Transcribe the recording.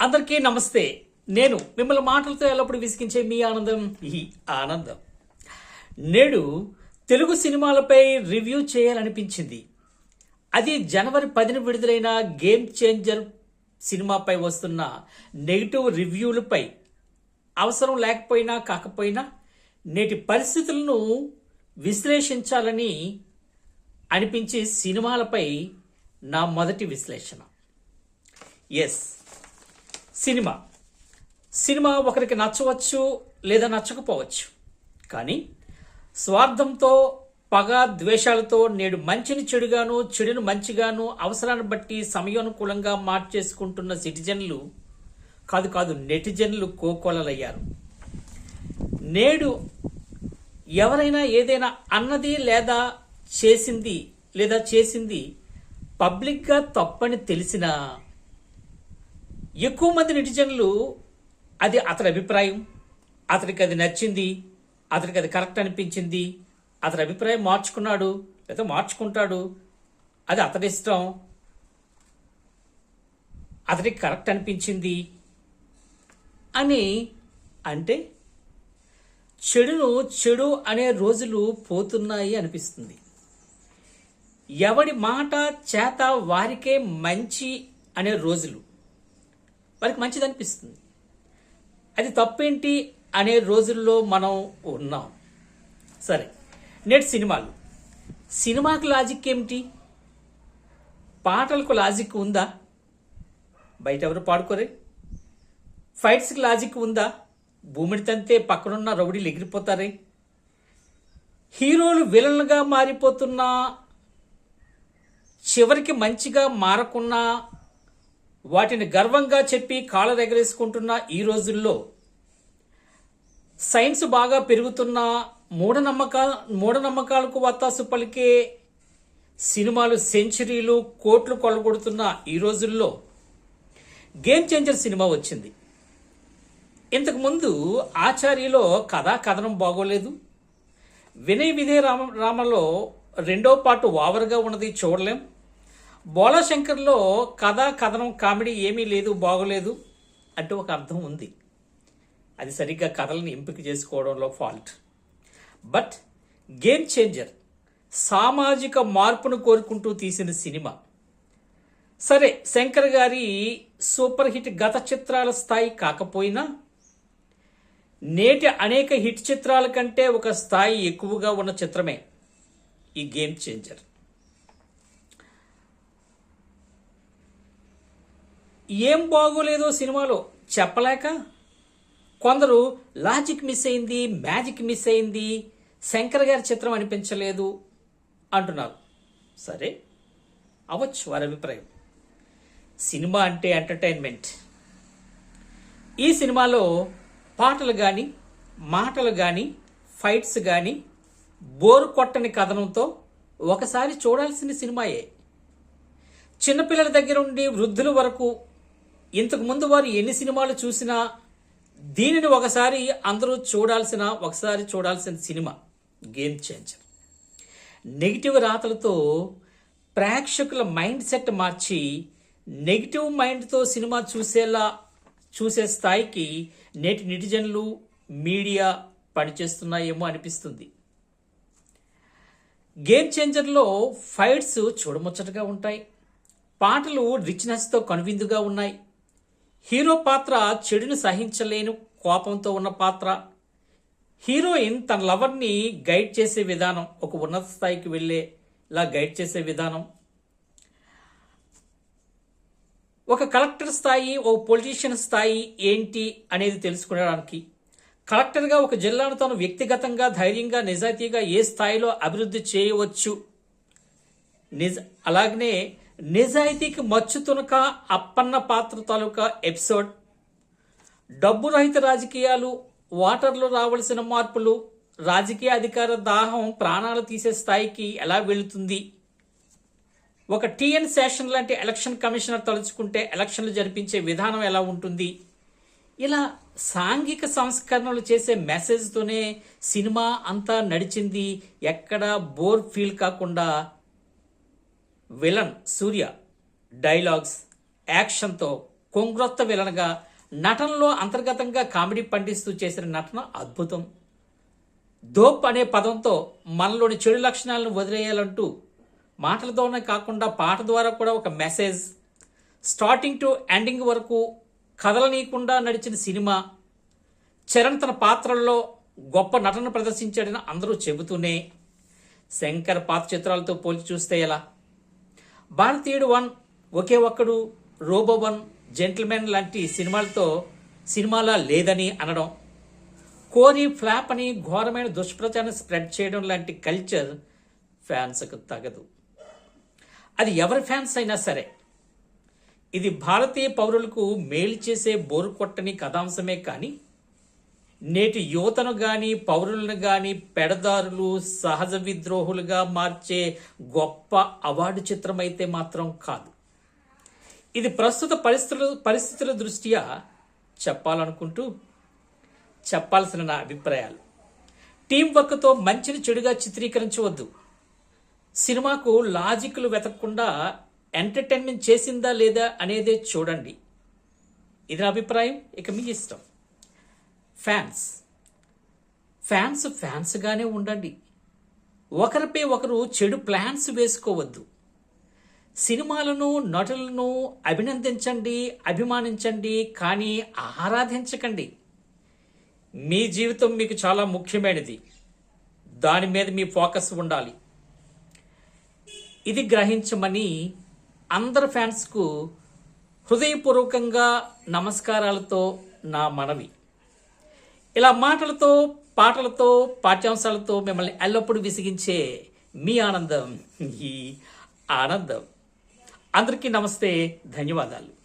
అందరికీ నమస్తే. నేను మిమ్మల్ని మాటలతో ఎల్లప్పుడు విసిగించే మీ ఆనందం? ఈ ఆనందం. నేడు తెలుగు సినిమాలపై రివ్యూ చేయాలనిపించింది. అది జనవరి పదిన విడుదలైన గేమ్ చేంజర్ సినిమాపై వస్తున్న నెగిటివ్ రివ్యూలపై అవసరం లేకపోయినా కాకపోయినా నేటి పరిస్థితులను విశ్లేషించాలని అనిపించే సినిమాలపై నా మొదటి విశ్లేషణ. Yes cinema. సినిమా ఒకరికి నచ్చవచ్చు లేదా నచ్చకపోవచ్చు. కానీ స్వార్థంతో పగ ద్వేషాలతో నేడు మంచిని చెడుగాను చెడును మంచిగాను అవసరాన్ని బట్టి సమయానుకూలంగా మార్చేసుకుంటున్న సిటిజన్లు కాదు కాదు నెటిజన్లు కోకొలలయ్యారు. నేడు ఎవరైనా ఏదైనా అన్నది లేదా చేసింది లేదా చేసింది పబ్లిక్గా తప్పని తెలిసినా ఎక్కువ మంది నెటిజన్లు అది అతని అభిప్రాయం. అతనికి అది నచ్చింది. అతనికి అది కరెక్ట్ అనిపించింది. అతని అభిప్రాయం మార్చుకున్నాడు. లేదా మార్చుకుంటాడు. అది అతని ఇష్టం. అతనికి కరెక్ట్ అనిపించింది. అని అంటే చెడును చెడు అనే రోజులు పోతున్నాయి అనిపిస్తుంది. ఎవడి మాట చేత వారికే మంచి అనే రోజులు. వారికి మంచిది అనిపిస్తుంది. అది తప్పేంటి అనే రోజుల్లో మనం ఉన్నాం. సరే నేటి సినిమాలు. సినిమాకు లాజిక్ ఏమిటి? పాటలకు లాజిక్ ఉందా? బయట ఎవరు పాడుకోరే? ఫైట్స్కి లాజిక్ ఉందా? భూమిని తంతే పక్కనున్న రౌడీలు ఎగిరిపోతారే? హీరోలు విలన్లుగా మారిపోతున్నా చివరికి మంచిగా మారకున్నా వాటిని గర్వంగా చెప్పి కాళ్ళరెగరేసుకుంటున్న ఈ రోజుల్లో సైన్స్ బాగా పెరుగుతున్న మూఢనమ్మకా మూఢనమ్మకాలకు వత్తాసు పలికే సినిమాలు సెంచరీలు కోట్లు కొల్లగొడుతున్న ఈ రోజుల్లో గేమ్ చేంజర్ సినిమా వచ్చింది. ఇంతకుముందు ఆచార్యలో కథా కథనం బాగోలేదు. వినయ విధే రామ రామలో రెండో పాటు ఓవర్గా ఉన్నది చూడలేం. బోలాశంకర్లో కథ కథనం కామెడీ ఏమీ లేదు బాగోలేదు అంటూ ఒక అర్థం ఉంది. అది సరిగ్గా కథలను ఎంపిక చేసుకోవడంలో ఫాల్ట్ బట్ గేమ్ చేంజర్ సామాజిక మార్పును కోరుకుంటూ తీసిన సినిమా. సరే శంకర్ గారి సూపర్ హిట్ గత చిత్రాల స్థాయి కాకపోయినా నేటి అనేక హిట్ చిత్రాల కంటే ఒక స్థాయి ఎక్కువగా ఉన్న చిత్రమే ఈ గేమ్ చేంజర్ ఏం బాగోలేదో సినిమాలో చెప్పలేక కొందరు లాజిక్ మిస్ అయింది మ్యాజిక్ మిస్ అయింది శంకర్ గారి చిత్రం అనిపించలేదు అంటున్నారు. సరే అవచ్చు వారి అభిప్రాయం. సినిమా అంటే ఎంటర్టైన్మెంట్. ఈ సినిమాలో పాటలు కానీ మాటలు కానీ ఫైట్స్ కానీ బోరు కొట్టని కథనంతో ఒకసారి చూడాల్సిన సినిమాయే. చిన్నపిల్లల దగ్గర ఉండి వృద్ధుల వరకు ఇంతకుముందు వారు ఎన్ని సినిమాలు చూసినా దీనిని ఒకసారి అందరూ చూడాల్సిన ఒకసారి చూడాల్సిన సినిమా గేమ్ చేంజర్ నెగిటివ్ రాతలతో ప్రేక్షకుల మైండ్ సెట్ మార్చి నెగిటివ్ మైండ్తో సినిమా చూసేలా చూసే స్థాయికి నేటి నెటిజన్లు మీడియా పనిచేస్తున్నాయేమో అనిపిస్తుంది. గేమ్ చేంజర్లో ఫైట్స్ చూడముచ్చటగా ఉంటాయి. పాటలు రిచ్నెస్తో కనువిందుగా ఉన్నాయి. హీరో పాత్ర చెడును సహించలేని కోపంతో ఉన్న పాత్ర. హీరోయిన్ తన లవర్ని గైడ్ చేసే విధానం ఒక ఉన్నత స్థాయికి వెళ్ళేలా గైడ్ చేసే విధానం. ఒక కలెక్టర్ స్థాయి ఒక పొలిటీషియన్ స్థాయి ఏంటి అనేది తెలుసుకోవడానికి కలెక్టర్గా ఒక జిల్లాను తాను వ్యక్తిగతంగా ధైర్యంగా నిజాయితీగా ఏ స్థాయిలో అభివృద్ధి చేయవచ్చు? నిజ అలాగనే నిజాయితీకి మచ్చు తునక అప్పన్న పాత్ర తాలూకా ఎపిసోడ్. డబ్బు రహిత రాజకీయాలు వాటర్లో రావలసిన మార్పులు రాజకీయ అధికార దాహం ప్రాణాలు తీసే స్థాయికి ఎలా వెళుతుంది? ఒక టీఎన్ సెషన్ లాంటి ఎలక్షన్ కమిషనర్ తలుచుకుంటే ఎలక్షన్లు జరిపించే విధానం ఎలా ఉంటుంది? ఇలా సాంఘిక సంస్కరణలు చేసే మెసేజ్తోనే సినిమా అంతా నడిచింది. ఎక్కడా బోర్ ఫీల్ కాకుండా విలన్ సూర్య డైలాగ్స్ యాక్షన్తో కొంగ్రొత్త విలన్గా నటనలో అంతర్గతంగా కామెడీ పండిస్తూ చేసిన నటన అద్భుతం. దోప్ అనే పదంతో మనలోని చెడు లక్షణాలను వదిలేయాలంటూ మాటలతోనే కాకుండా పాట ద్వారా కూడా ఒక మెసేజ్. స్టార్టింగ్ టు ఎండింగ్ వరకు కదలనీయకుండా నడిచిన సినిమా. చరణ్ తన పాత్రల్లో గొప్ప నటన ప్రదర్శించాడని అందరూ చెబుతూనే. శంకర్ పాత చిత్రాలతో పోల్చి చూస్తే ఎలా? భారతీయుడు వన్ ఒకే ఒక్కడు రోబో వన్ జెంటిల్మెన్ లాంటి సినిమాలతో సినిమాలా లేదని అనడం కోరి ఫ్లాప్ అని ఘోరమైన దుష్ప్రచారం స్ప్రెడ్ చేయడం లాంటి కల్చర్ ఫ్యాన్స్కు తగదు. అది ఎవరి ఫ్యాన్స్ అయినా సరే. ఇది భారతీయ పౌరులకు మేలు చేసే బోరు కొట్టని కథాంశమే కానీ నేటి యువతను గాని పౌరులను గాని పెడదారులు సహజ విద్రోహులుగా మార్చే గొప్ప అవార్డు చిత్రమైతే మాత్రం కాదు. ఇది ప్రస్తుత పరిస్థితుల పరిస్థితుల దృష్ట్యా చెప్పాలనుకుంటూ చెప్పాల్సిన నా అభిప్రాయాలు. టీం వర్క్తో మంచిని చెడుగా చిత్రీకరించవద్దు. సినిమాకు లాజిక్లు వెతకకుండా ఎంటర్టైన్మెంట్ చేసిందా లేదా అనేదే చూడండి. ఇది నా అభిప్రాయం ఇక మీ ఇష్టం. ఫ్యాన్స్. ఫ్యాన్స్ ఫ్యాన్స్గానే ఉండండి. ఒకరిపై ఒకరు చెడు ప్లాన్స్ వేసుకోవద్దు. సినిమాలను నటులను అభినందించండి అభిమానించండి కానీ ఆరాధించకండి. మీ జీవితం మీకు చాలా ముఖ్యమైనది. దాని మీద మీ ఫోకస్ ఉండాలి. ఇది గ్రహించమని అందరు ఫ్యాన్స్కు హృదయపూర్వకంగా నమస్కారాలతో నా మనవి. ఇలా మాటలతో పాటలతో పాఠ్యాంశాలతో మిమ్మల్ని ఎల్లప్పుడూ విసిగించే మీ ఆనందం ఈ ఆనందం. అందరికీ నమస్తే ధన్యవాదాలు.